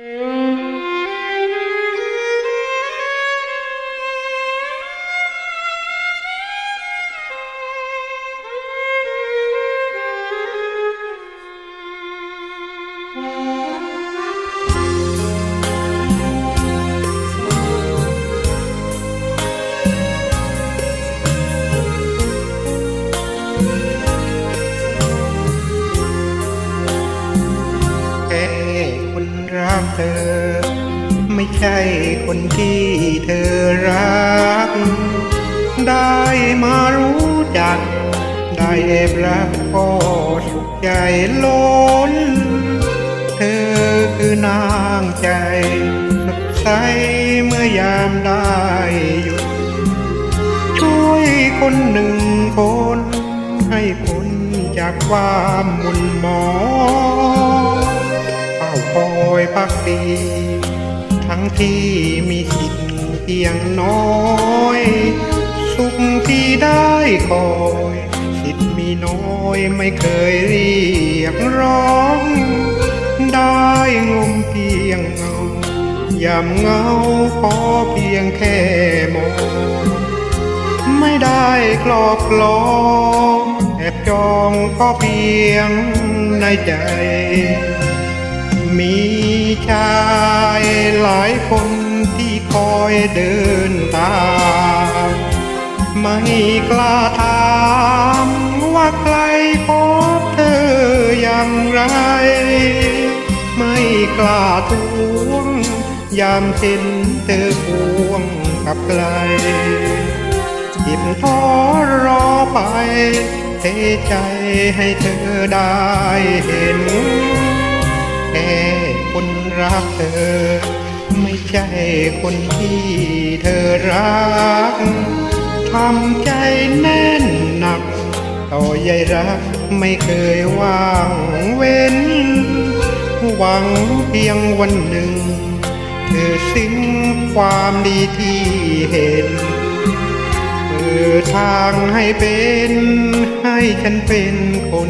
แธอ ไม่ใช่คนที่เธอรัก ได้มารู้จัก ได้แอบรักก็สุขใจล้น เธอคือนางใจสดใสเมื่อยามได้หยุด ช่วยคนหนึ่งคน ให้คนจากความหมุนหมองาคอยพักดี ทั้งที่มีสิทธิ์เพียงน้อย สุขที่ได้คอย สิทธิ์มีน้อยไม่เคยเรียกร้อง ได้งมเพียงเงายามเงาขอเพียงแค่มองไม่ได้กลอกลองแอบจองก็เพียงในใจ มีชายหลายคนที่คอยเดินตามไม่กล้าถามว่าใครพบเธออย่างไร ไม่กล้าทวง ยามเห็นเธอพวงกับใครจิบท้อรอไปเทใจให้เธอได้เห็น แค่คนรักเธอ ไม่ใช่คนที่เธอรักทำใจแน่นหนัก ต่อใยรักไม่เคยว่างเว้น หวังเพียงวันหนึ่ง เธอสิ้นความดีที่เห็นเปิดทางให้เป็น ให้ฉันเป็นคน